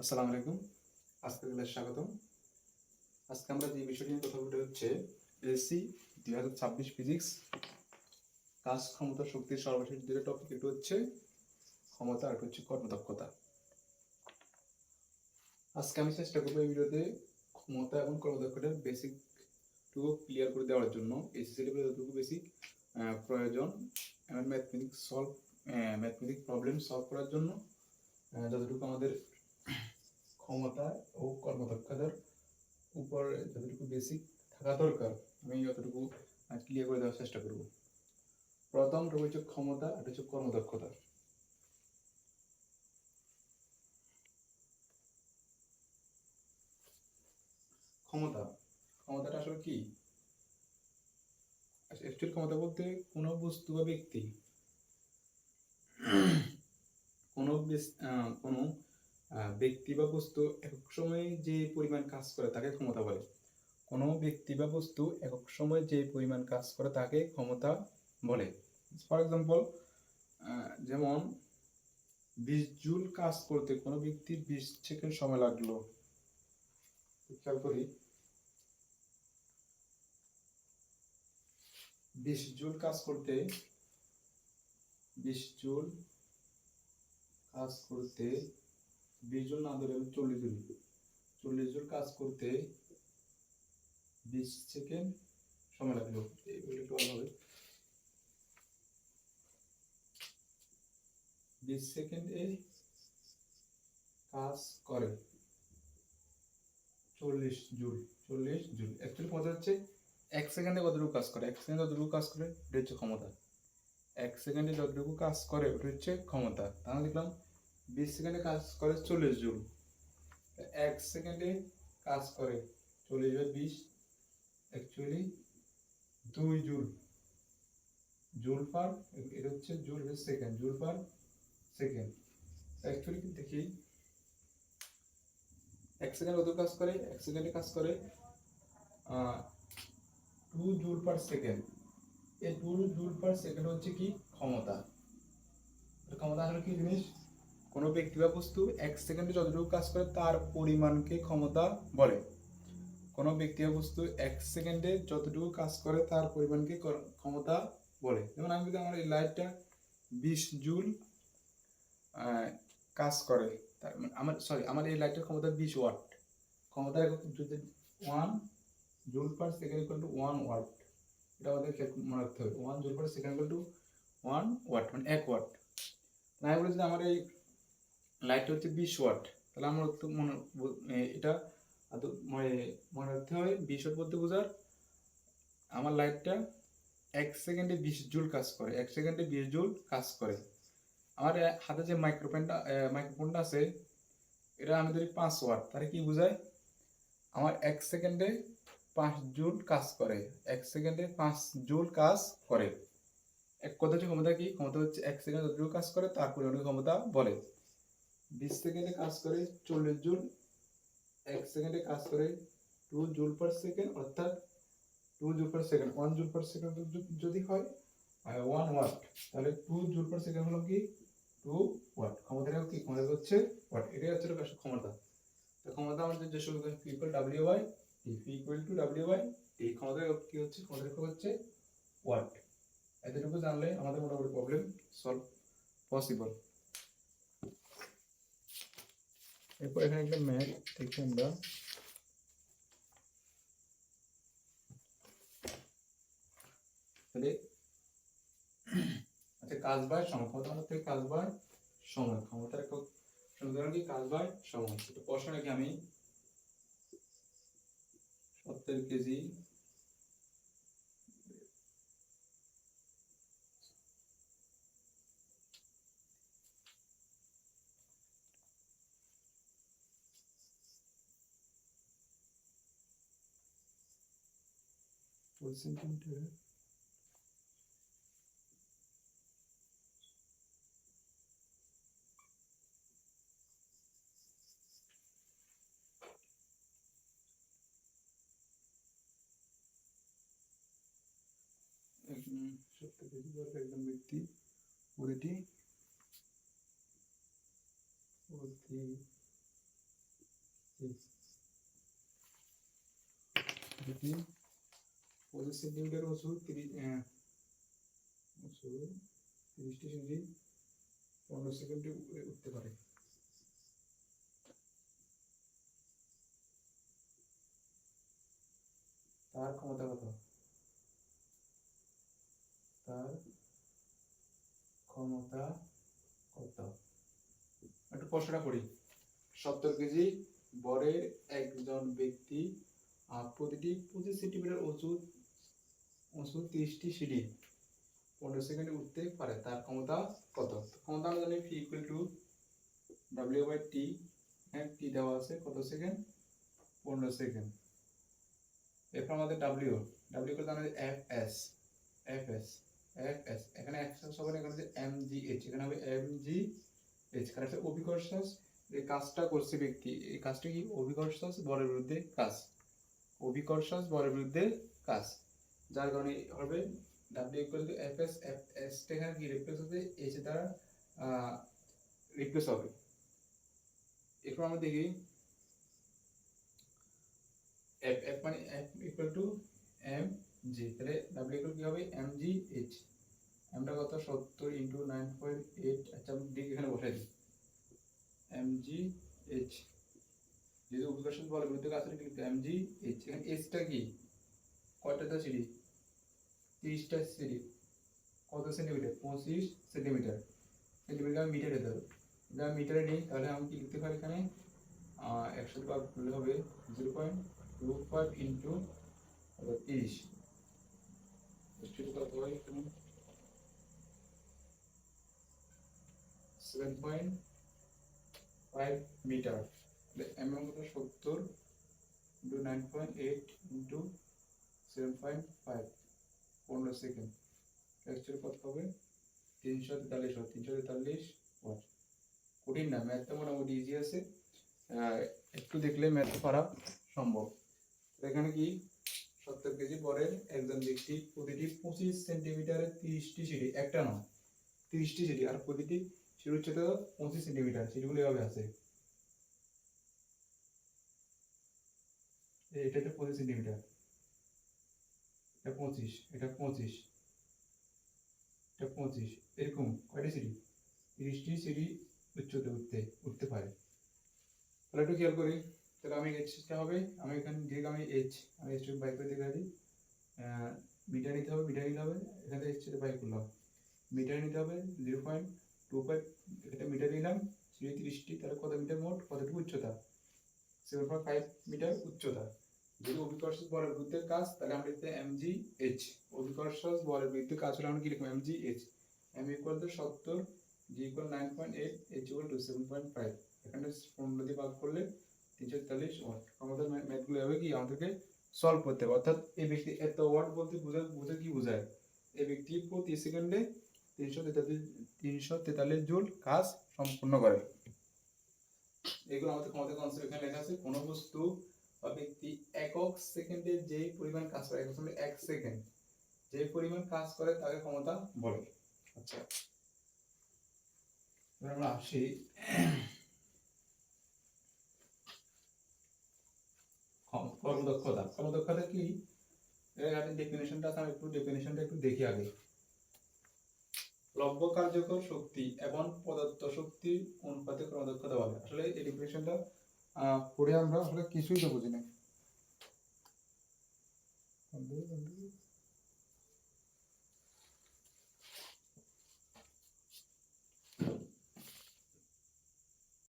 আসসালামু আলাইকুম। আজকের ক্লাসে স্বাগতম। আজকে আমরা যে বিষয়টি নিয়ে কথা বলতে হচ্ছে এসসি দুই হাজার ছাব্বিশ ফিজিক্স কাজ ক্ষমতা শক্তির সর্বশেষ দুটো টপিক একটু হচ্ছে ক্ষমতা আর হচ্ছে কর্মদক্ষতা। আজকে আমি চেষ্টা করব এই ভিডিওতে ক্ষমতা এবং কর্মদক্ষতার বেসিক টু ক্লিয়ার করে দেওয়ার জন্য। এসএসসি লেভেলে যতটুকু বেসিক প্রয়োজন এবং mathematics solve mathematic problem solve করার জন্য যতটুকু আমাদের ক্ষমতা ও কর্মদক্ষতার উপর যতটুকু বেসিক থাকা দরকার, আমি যতটুকু ক্লিয়ার করে দেওয়ার চেষ্টা করব। প্রথমটা হচ্ছে ক্ষমতা, আর হচ্ছে কর্মদক্ষতা। ক্ষমতা, ক্ষমতাটা আসলে কি? অ্যাকচুয়ালি ক্ষমতা বলতে কোনো বস্তু বা ব্যক্তি, কোনো কোনো ব্যক্তি বা বস্তু একক সময়ে যে পরিমাণ কাজ করে তাকে ক্ষমতা বলে। কোনো ব্যক্তি বা বস্তু একক সময়ে যে পরিমাণ কাজ করে তাকে ক্ষমতা বলে। ফর এক্সাম্পল যেমন বিশ জুল কাজ করতে কোনো ব্যক্তির বিশ সেকেন্ড সময় লাগল। খেয়াল করি। বিশ জুল কাজ করতে, বিশ জুল কাজ করতে বিশ জন না ধরে আমি চল্লিশ জন চল্লিশ জন কাজ করতে বিশ সেকেন্ড সময় লাগল হবে। বিশ সেকেন্ডে কাজ করে। চল্লিশ জুল চল্লিশ জুল। অ্যাকচুয়ালি কথা হচ্ছে এক সেকেন্ডে কতটুকু কাজ করে? এক সেকেন্ডে যতটুকু কাজ করে, ওটা হচ্ছে ক্ষমতা। এক সেকেন্ডে যতটুকু কাজ করে, ওটা হচ্ছে ক্ষমতা। তাহলে দেখলাম বিশ সেকেন্ডে কাজ করে চল্লিশ জুল। এক সেকেন্ডে কাজ করে চল্লিশ বাই বিশ অ্যাকচুয়ালি দুই জুল। জুল পার, এটা হচ্ছে joule second, joule per second. Actually দেখি, এক সেকেন্ড কত কাজ করে? এক সেকেন্ডে কাজ করে টু জুল পার সেকেন্ড। এই টু জুল পার সেকেন্ড হচ্ছে কি? ক্ষমতা। ক্ষমতা আসলে কি জিনিস? কোনো ব্যক্তি বা বস্তু এক সেকেন্ডে যতটুকু কাজ করে তার পরিমাণকে ক্ষমতা বলে। কোনো ব্যক্তি বা বস্তু এক সেকেন্ডে যতটুকু কাজ করে তার পরিমাণকে ক্ষমতা বলে। যেমন আমি যদি আমার এই লাইটটা বিশ জুল কাজ করে, তার মানে আমার সরি আমার এই লাইটের ক্ষমতা বিশ ওয়াট। ক্ষমতা যদি one joule per second equal to one watt, এটা আমাদের মনে রাখতে হবে। One joule per second equal to one watt মানে এক ওয়াট। না আমি বলেছি যে আমার এই লাইটটা হচ্ছে বিশ ওয়াট তাহলে আমার মনে এটা মানে মনে রাখতে হবে, বিশ ওয়াট বলতে বোঝার আমার লাইটটা এক সেকেন্ডে বিশ জুল কাজ করে, এক সেকেন্ডে বিশ জুল কাজ করে। আমার হাতে যে মাইক্রোফোনটা মাইক্রোফোনটা আছে, এটা আমি ধরি পাঁচ ওয়াট তাহলে কি বোঝায়? আমার এক সেকেন্ডে পাঁচ জুল কাজ করে, এক সেকেন্ডে পাঁচ জুল কাজ করে। এক কথা হচ্ছে ক্ষমতা কি? ক্ষমতা হচ্ছে এক সেকেন্ড যতটুকু কাজ করে, তার পরিমাণকে ক্ষমতা বলে। বিশ সেকেন্ডে কাজ করে চল্লিশ জুল, এক সেকেন্ডে কাজ করে টু জুল পার সেকেন্ড অর্থাৎ two joule per second one joule per second যদি হয় ওয়ান ওয়াট তাহলে টু জুল পার সেকেন্ড হলো কি? টু ওয়াট ক্ষমতাটা কি? ক্ষমতা হচ্ছে ওয়াট এটাই হচ্ছে আসলে ক্ষমতা। তো ক্ষমতা আমাদের যে সমীকরণ P equal W T P equal to W by T ক্ষমতা কি হচ্ছে? ক্ষমতা হচ্ছে ওয়াট এতটুকু জানলে আমাদের মোটামুটি প্রবলেম সলভ পসিবল এরপর এখানে একটা ম্যাথ দেখি আমরা আচ্ছা কাজ বাই সময় থেকে কাজ সময়। ক্ষমতার একক কি? কাজ সময়। প্রশ্ন নাকি আমি? সত্তর কেজি ফুল সেন্টিমিটার একজন সত্তর কেজি বর্গ একজন ব্যক্তি প্রতিটি প্রতি যদি পঁচিশ সেন্টিমিটার উঁচু তিরিশ উঁচু তিরিশটি সিঁড়ি পনেরো সেকেন্ডে উঠতে পারে। তার ক্ষমতা কত? তার ক্ষমতা কত? একটু প্রশ্নটা করি। সত্তর কেজি বরের একজন ব্যক্তি প্রতিটি পঁচিশ সেন্টিমিটার উঁচু উঁচু তিরিশটি পনেরো সেকেন্ডে উঠতে পারে। তার ক্ষমতা কত? ক্ষমতা আমরা জানি P equal to W by T হ্যাঁ টি দেওয়া আছে কত সেকেন্ড? পনেরো সেকেন্ড। এরপর আমাদের ডাব্লিউ ডাব্লিউ করতে আমাদের F S F S F S এখানে এক্সাস হবে এখানে হচ্ছে এম জি এইচ এখানে হবে এম জি এইচ কারণ একটা অভিকর্ষস যে কাজটা করছে ব্যক্তি, এই কাজটা কি অভিকর্ষস বলের বিরুদ্ধে কাজ? অভিকর্ষস বলের বিরুদ্ধে কাজ। যার কারণে হবে W equal to F S F S এখানে কি রিপ্লেস হতে এইচ দ্বারা রিপ্লেস হবে। এরপর আমরা দেখি এফ এফ মানে F equal to M G তাহলে ডাব্লিউ ইকুয়াল কি হবে? এম জি এইচ এমটা কত? সত্তর ইন্টু নাইন পয়েন্ট এইট আচ্ছা আমি দিক এখানে বসাই দিই। এম জি এইচ যেহেতু অভিকর্ষণ বল বিরুদ্ধে কাজ এম জি এইচ এখানে এইচটা কি? কয়টা সিঁড়ি তিরিশটা সিঁড়ি কত সেন্টিমিটার? পঁচিশ সেন্টিমিটার। সেন্টিমিটার আমি মিটারে দেবো যদি আমি মিটারে নিই তাহলে আমি কি লিখতে পারি এখানে? একশো ভাগ করলে হবে zero point two five into তিরিশ। কত হয় এখানে। Seven point five metre. M M কত সত্তর into nine point eight into seven point five পনেরো সেকেন্ড অ্যাকচুয়াল কত হবে তিনশো তেতাল্লিশ হবে তিনশো তেতাল্লিশ ওয়াট কঠিন না ম্যাথটা মোটামুটি ইজি আছে। একটু দেখলে ম্যাথ করা সম্ভব। এখানে কি? সত্তর কেজি বরের একজন ব্যক্তি প্রতিটি পঁচিশ সেন্টিমিটারে তিরিশটি সিঁড়ি, একটা নয় তিরিশটি সিঁড়ি, আর প্রতিটি সিঁড়ি উচ্চতা পঁচিশ সেন্টিমিটার সিঁড়িগুলো এভাবে আছে। এটা হচ্ছে পঁচিশ সেন্টিমিটার এটা পঁচিশ এটা পঁচিশ এটা পঁচিশ, এরকম কয়টা সিঁড়ি? তিরিশটি সিঁড়ি উচ্চতে উঠতে উঠতে পারে। তাহলে একটু খেয়াল করি, তাহলে আমি এইচটা হবে, আমি এখানে, যেহেতু আমি এইচ আমি এইচ বাই করে দেখা দিই মিটার নিতে হবে মিটার নিতে হবে, এখানে এইচ বাই করলাম। মিটার নিতে হবে জিরো পয়েন্ট টু ফাইভ এটা মিটার নিলাম, সিঁড়ি তিরিশটি, তাহলে কত মিটার মোট? কতটুকু উচ্চতা? সেভেন পয়েন্ট ফাইভ মিটার উচ্চতা। যেহেতু অভিকর্ষ বলের বিরুদ্ধে কাজ, তাহলে আমরা লিখতে এম জি এইচ অভিকর্ষ বলের বিরুদ্ধে কাজ হলে আমরা কি লিখব? M G H M equal to সত্তর G equal nine point eight H equal to seven point five এখানে পনেরো দিয়ে ভাগ করলে তিনশো তেতাল্লিশ ওয়াট আমাদের ম্যাথগুলো হবে কি? আমাদেরকে সলভ করতে হবে। অর্থাৎ এই ব্যক্তি এত ওয়াট বলতে বোঝা বোঝা কি বোঝায়? এই ব্যক্তি প্রতি সেকেন্ডে তিনশো তেতাল্লিশ তিনশো তেতাল্লিশ জুল কাজ সম্পূর্ণ করে। এগুলো আমাদের ক্ষমতা কনসেপ্ট এখানে লেখা আছে। কোনো বস্তু বা ব্যক্তি একক সেকেন্ডে যেই পরিমাণ কাজ করে, এক সেকেন্ড যে পরিমাণ কাজ করে তাকে ক্ষমতা বলে। আচ্ছা। আমরা আসি। কর্মদক্ষতা। কর্মদক্ষতা কি? ডেফিনেশনটা আমি একটু ডেফিনেশনটা একটু দেখি আগে। লব্য কার্যকর শক্তি এবং প্রদত্ত শক্তির অনুপাতে কর্মদক্ষতা বলে। আসলে এই ডেফিনেশনটা পড়ে আমরা আসলে কিছুই তো বুঝি না